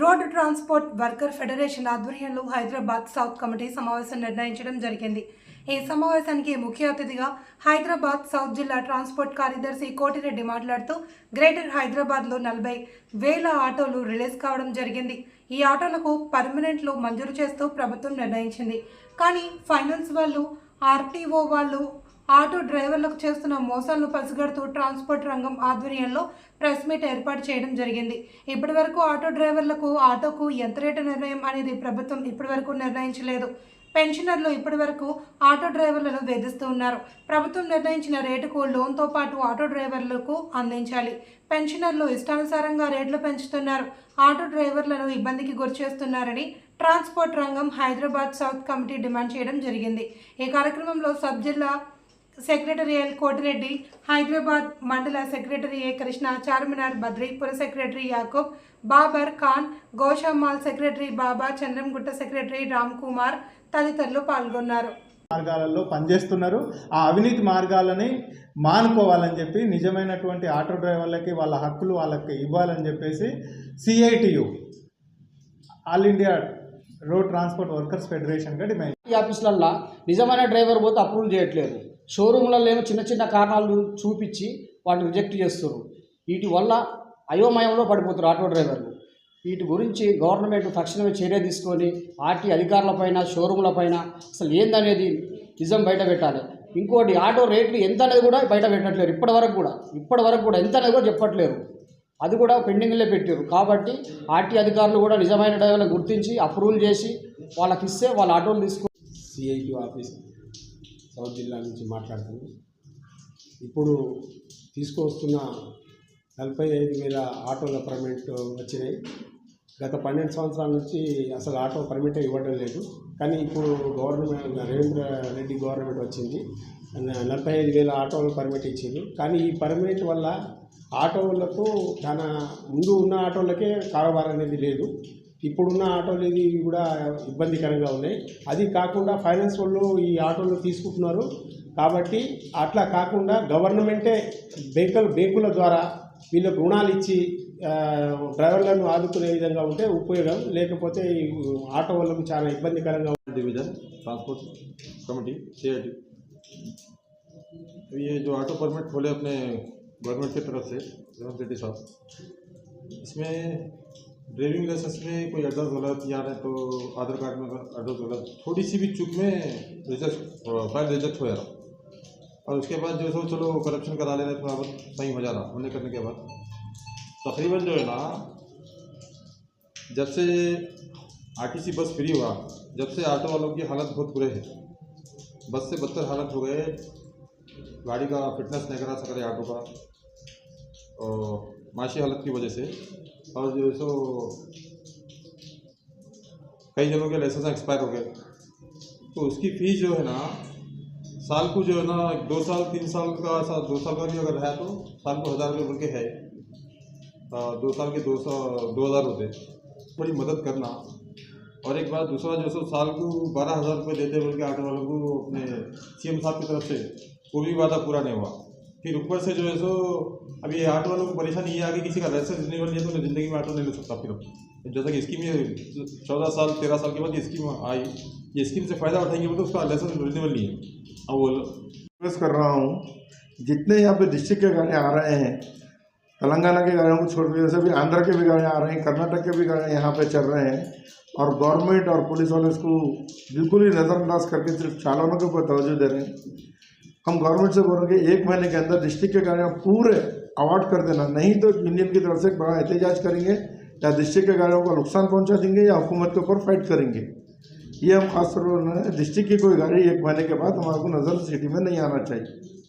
Road transport worker federation ఆధ్వర్యంలో Hyderabad south committee సమావేశం నిర్ణయించడం జరిగింది. ఈ సమావేశానికి ముఖ్య అతిథిగా హైదరాబాద్ సౌత్ జిల్లా ట్రాన్స్పోర్ట్ కార్యదర్శి కోటిరెడ్డి మాట్లాడుతూ గ్రేటర్ హైదరాబాద్లో నలభై వేల ఆటోలు రిలీజ్ కావడం జరిగింది. ఈ ఆటోలకు పర్మనెంట్లు మంజూరు చేస్తూ ప్రభుత్వం నిర్ణయించింది. కానీ ఫైనాన్స్ వాళ్ళు ఆర్టీఓ వాళ్ళు ఆటో డ్రైవర్లకు చేస్తున్న మోసాలను పసిగడుతూ ట్రాన్స్పోర్ట్ రంగం ఆధ్వర్యంలో ప్రెస్ మీట్ ఏర్పాటు చేయడం జరిగింది. ఇప్పటి వరకు ఆటో డ్రైవర్లకు ఆటోకు ఎంత రేటు నిర్ణయం అనేది ప్రభుత్వం ఇప్పటి వరకు నిర్ణయించలేదు. పెన్షనర్లు ఇప్పటి వరకు ఆటో డ్రైవర్లను వేధిస్తూ ఉన్నారు. ప్రభుత్వం నిర్ణయించిన రేటుకు లోన్తో పాటు ఆటో డ్రైవర్లకు అందించాలి. పెన్షనర్లు ఇష్టానుసారంగా రేట్లు పెంచుతున్నారు. ఆటో డ్రైవర్లను ఇబ్బందికి గురిచేస్తున్నారని ట్రాన్స్పోర్ట్ రంగం హైదరాబాద్ సౌత్ కమిటీ డిమాండ్ చేయడం జరిగింది. ఈ కార్యక్రమంలో సబ్ జిల్లా సెక్రటరీ ఎల్ కోటిరెడ్డి హైదరాబాద్ మండల secretary A Krishna Charminar Badripura secretary Yakub Babar Khan Goshamahal secretary Baba Chandrayangutta secretary Ram Kumar తదితరులు పాల్గొన్నారు. మార్గాలలో పనిచేస్తున్నారు. ఆ అవినీతి మార్గాలని మానుకోవాలని చెప్పి నిజమైనటువంటి ఆటో డ్రైవర్లకి వాళ్ళ హక్కులు వాళ్ళకి ఇవ్వాలని చెప్పేసి C I T U all India road transport workers ఫెడరేషన్గా demand ఈ ఆఫీసులల్లో నిజమైన డ్రైవర్ పోతే అప్రూవ్ చేయట్లేదు. షోరూమ్లలో ఏమో చిన్న చిన్న కారణాలు చూపించి వాటిని రిజెక్ట్ చేస్తారు వీటి వల్ల అయోమయంలో పడిపోతారు ఆటో డ్రైవర్లు. వీటి గురించి గవర్నమెంట్ తక్షణమే చర్య తీసుకొని ఆర్టీ అధికారులపైన షోరూమ్లపైన అసలు ఏందనేది నిజం బయట పెట్టాలి. ఇంకోటి ఆటో రేట్లు ఎంత అనేది కూడా బయట పెట్టట్లేరు. ఇప్పటి వరకు కూడా ఇప్పటి వరకు కూడా ఎంత అనేది కూడా చెప్పట్లేరు. అది కూడా పెండింగ్లే పెట్టారు కాబట్టి ఆర్టీ అధికారులు కూడా నిజమైన డ్రైవర్లను గుర్తించి అప్రూవల్ చేసి వాళ్ళకి ఇస్తే వాళ్ళ ఆటోలు తీసుకు సిఐటి ఆఫీస్. సౌత్ జిల్లా నుంచి మాట్లాడుతున్నాను ఇప్పుడు తీసుకొస్తున్న నలభై ఐదు వేల ఆటోల పర్మిట్ వచ్చినాయి. గత పన్నెండు సంవత్సరాల నుంచి అసలు ఆటో పర్మిట్ ఇవ్వడం లేదు. కానీ ఇప్పుడు గవర్నమెంట్ నరేంద్ర రెడ్డి గవర్నమెంట్ వచ్చింది. నలభై ఐదు వేల ఆటోల పర్మిట్ ఇచ్చింది. కానీ ఈ పర్మిట్ వల్ల ఆటోలకు చాలా ముందు ఉన్న ఆటోలకే కారోబార్ అనేది లేదు. ఇప్పుడున్న ఆటోలు ఇది కూడా ఇబ్బందికరంగా ఉన్నాయి అది కాకుండా ఫైనాన్స్ వాళ్ళు ఈ ఆటోలు తీసుకుంటున్నారు కాబట్టి అట్లా కాకుండా గవర్నమెంటే బ్యాంకుల బ్యాంకుల ద్వారా వీళ్ళకు రుణాలు ఇచ్చి ఆ, డ్రైవర్లను ఆదుకునే విధంగా ఉంటే ఉపయోగం లేకపోతే ఈ ఆటో వాళ్ళకు చాలా ఇబ్బందికరంగా डिवीज़न ट्रांसपोर्ट कमेटी सी ये जो ऑटो परमिट खोले अपने गवर्नमेंट की तरफ से रेवंत रेड्डी साहब इसमें ड्राइविंग लाइसेंस में कोई एड्रेस गलत, या नहीं तो आधार कार्ड में एड्रेस गलत, थोड़ी सी भी चूक में रिजेक्ट फ़ाइल रिजेक्ट हो जा रहा और उसके बाद जो सो, चलो करप्शन करा ले रहे थोड़ा बहुत सही हो जा रहा होने करने के बाद। तकरीबन जो है ना, जब से आरटीसी बस फ्री हुआ, जब से ऑटो वालों की हालत बहुत बुरे है। बस से बदतर हालत हो गए, गाड़ी का फिटनेस नहीं करा सक रहे ऑटो का, और माशी हालत की वजह से। और जो सो कई जनों के लाइसेंस एक्सपायर हो गए। तो उसकी फ़ीस जो है ना साल को जो है ना दो साल तीन साल का ऐसा दो साल का भी अगर है तो साल को हज़ार रुपये बोल के है। आ, दो साल के दो सौ दो हज़ार होते। बड़ी मदद करना। और एक बार दूसरा जो सो साल को बारह हज़ार रुपये देते बोल के वालों को अपने सीएम साहब की तरफ़ से वो भी वादा पूरा नहीं हुआ। फिर ऊपर से जो है सो, अभी ऑटो वालों को परेशानी ये आ गई, किसी का लाइसेंस नहीं है तो मैं ज़िंदगी में ऑटो नहीं ले सकता फिर जैसा कि स्कीम ये चौदह साल, तेरह साल के बाद ये स्कीम आई, ये स्कीम से फ़ायदा उठाएँगे तो उसका लाइसेंस रिन्यूअल नहीं है। अब वो रिक्वेस्ट कर रहा हूँ, जितने यहाँ पे डिस्ट्रिक्ट के गाड़ियाँ आ रहे हैं, तेलंगाना के गाड़ियों को छोड़ जैसे भी आंध्र के भी गाड़ियाँ आ रहे हैं, कर्नाटक के भी गाड़ियाँ यहाँ पे चल रहे हैं, और गवर्नमेंट और पुलिस वाले इसको बिल्कुल ही नज़रअंदाज करके सिर्फ़ चालानों के ऊपर तवज्जो दे रहे हैं। हम गवर्नमेंट से बोलेंगे एक महीने के अंदर डिस्ट्रिक्ट के गाड़ियाँ पूरे अवार्ड कर देना। नहीं तो यूनियन की तरफ़ से बड़ा एहतजाज करेंगे, या डिस्ट्रिक्ट के गाड़ियों को नुकसान पहुँचा देंगे, या हुकूमत के ऊपर फाइट करेंगे। ये हम खासतौर पर डिस्ट्रिक्ट की कोई गाड़ी एक महीने के बाद हमारे को नज़र सिटी में नहीं आना चाहिए।